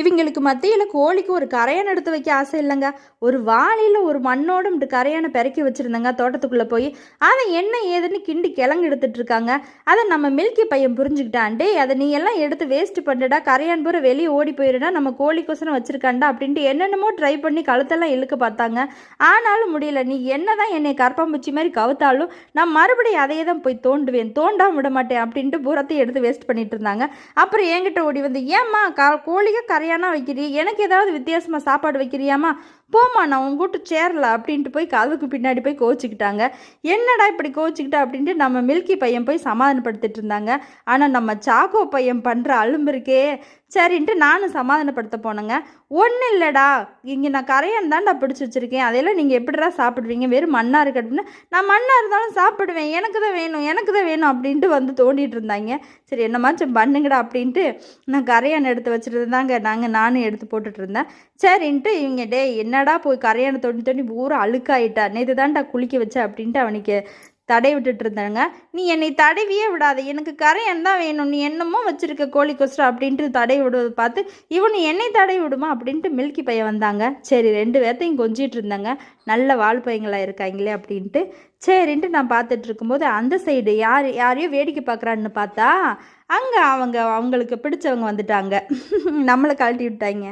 இவங்களுக்கு மத்தியில் கோழிக்கு ஒரு கரையான் எடுத்து வைக்க ஆசை இல்லைங்க. ஒரு வாளியில் ஒரு மண்ணோடு இப்படி கரையானை பிறக்கி வச்சுருந்தேங்க தோட்டத்துக்குள்ளே போய். அதை என்ன ஏதுன்னு கிண்டி கிழங்கு எடுத்துட்ருக்காங்க அதை நம்ம மில்கி பையன் புரிஞ்சுக்கிட்டான்டே அதை நீ எல்லாம் எடுத்து வேஸ்ட் பண்ணுடா கரையான் பூரா வெளியே ஓடி போயிடுடா நம்ம கோழிக்கோசரம் வச்சுருக்காண்டா அப்படின்ட்டு என்னென்னமோ ட்ரை பண்ணி கழுத்தெல்லாம் இழுக்க பார்த்தாங்க. ஆனாலும் முடியல நீ என்ன தான் என்னை கரப்பாம்பூச்சி மாதிரி கவுத்தாலும் நான் மறுபடியும் அதையே தான் போய் தோண்டுவேன். தோண்டாம விட மாட்டேன் அப்படின்ட்டு பூரத்தையும் எடுத்து வேஸ்ட் பண்ணிட்டு இருந்தாங்க. அப்புறம் என்கிட்ட ஓடி வந்து ஏம்மா க கோழிக்கு சரியானா வைக்கிறீ எனக்கு ஏதாவது வித்தியாசமாக சாப்பாடு வைக்கிறியாம்மா? போமா நான் உங்க கூட்டு சேரல அப்படின்ட்டு போய் கதவுக்கு பின்னாடி போய் கோச்சிக்கிட்டாங்க என்னடா இப்படி கோச்சிக்கிட்டா அப்படின்ட்டு நம்ம மில்கி பையன் போய் சமாதானப்படுத்திட்டு இருந்தாங்க. ஆனால் நம்ம சாக்கோ பையன் பண்ணுற அலும்பு இருக்கே. சரின்ட்டு நானும் சமாதானப்படுத்த போனேங்க. ஒன்றும் இல்லைடா இங்கே நான் கரையான் தான்டா பிடிச்சி வச்சுருக்கேன். அதையெல்லாம் நீங்கள் எப்படிடா சாப்பிடுவீங்க? வெறும் மண்ணாக இருக்கு நான் மண்ணாக இருந்தாலும் சாப்பிடுவேன். எனக்கு தான் வேணும் எனக்கு தான் வேணும் அப்படின்ட்டு வந்து தோண்டிட்டு இருந்தாங்க. சரி என்னமாச்சும் பண்ணுங்கடா அப்படின்ட்டு நான் கரையான் எடுத்து வச்சுட்டு தாங்க. நாங்கள் நானும் எடுத்து போட்டுட்டு இருந்தேன். சரின்ட்டு இவங்க டே என்னடா போய் கரையானை தோண்டி தோண்டி பூரா அழுக்காயிட்டா? நேற்று தான்டா குளிக்க வச்ச? அப்படின்ட்டு அவனுக்கு தடை விட்டுட்டு இருந்தாங்க நீ என்னை தடவியே விடாத. எனக்கு கரையன் தான் வேணும். நீ என்னமோ வச்சிருக்க கோழி கொஸ்டா அப்படின்ட்டு தடை விடுவதை பார்த்து இவனு என்னை தடை விடுமா? அப்படின்ட்டு மில்கி பையன் வந்தாங்க. சரி ரெண்டு பேர்த்தையும் கொஞ்சிட்டு இருந்தாங்க. நல்ல வாழ் பையங்களாக இருக்காங்களே? அப்படின்ட்டு. சரின்ட்டு நான் பார்த்துட்டு இருக்கும்போது அந்த சைடு யார் யாரையோ வேடிக்கை பார்க்குறான்னு பார்த்தா அங்கே அவங்க அவங்களுக்கு பிடிச்சவங்க வந்துட்டாங்க. நம்மளை கழட்டி விட்டாங்க.